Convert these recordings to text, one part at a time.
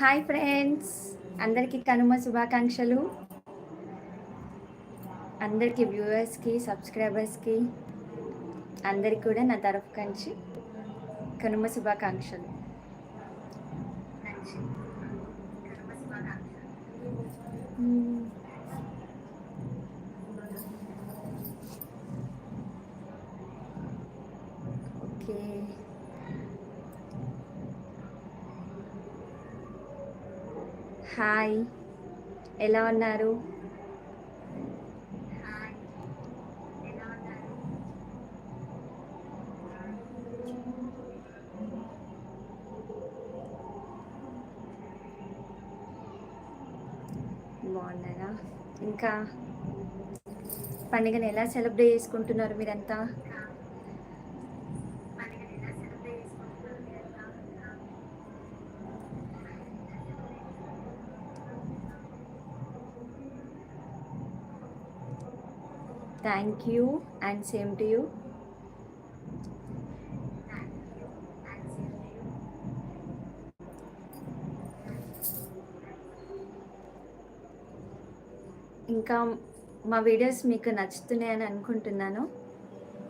Hi friends అందరికీ కనుమ శుభాకాంక్షలు. అందరికీ వ్యూవర్స్కి సబ్స్క్రైబర్స్కి అందరికి కూడా నా తరఫు కంచి కనుమ శుభాకాంక్షలు. ఓకే. హాయ్. ఎలా ఉన్నారు? బాగున్నారా? ఇంకా పండుగను ఎలా సెలబ్రేట్ చేసుకుంటున్నారు మీరంతా? Thank you and same to you ఇంకా మా వీడియోస్ మీకు నచ్చుతున్నాయని అనుకుంటున్నాను.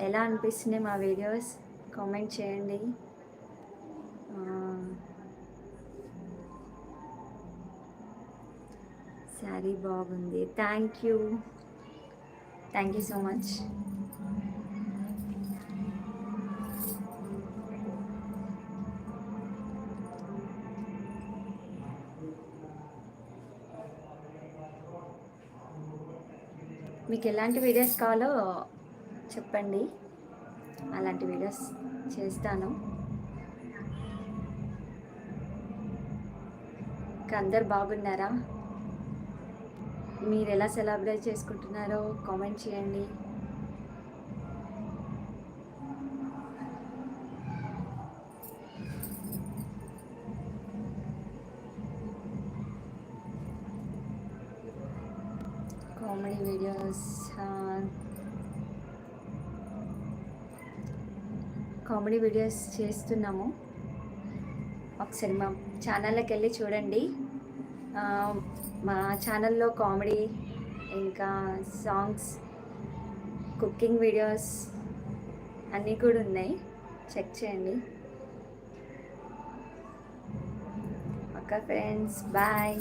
ఎలా అనిపిస్తున్నాయి మా వీడియోస్ కామెంట్ చేయండి. శారీ బాగుంది. Thank you thank you so much మీకు ఎలాంటి వీడియోస్ కావాలో చెప్పండి. అలాంటి వీడియోస్ చేస్తాను. ఇంకా అందరు బాగున్నారా? మీరు ఎలా సెలబ్రేట్ చేసుకుంటున్నారో కామెంట్ చేయండి. కామెడీ వీడియోస్ కామెడీ వీడియోస్ చేస్తున్నాము. ఒకసారి మా ఛానల్లోకి వెళ్ళి చూడండి. మా ఛానల్లో కామెడీ ఇంకా సాంగ్స్ కుకింగ్ వీడియోస్ అన్నీ కూడా ఉన్నాయి. చెక్ చేయండి. Okay friends bye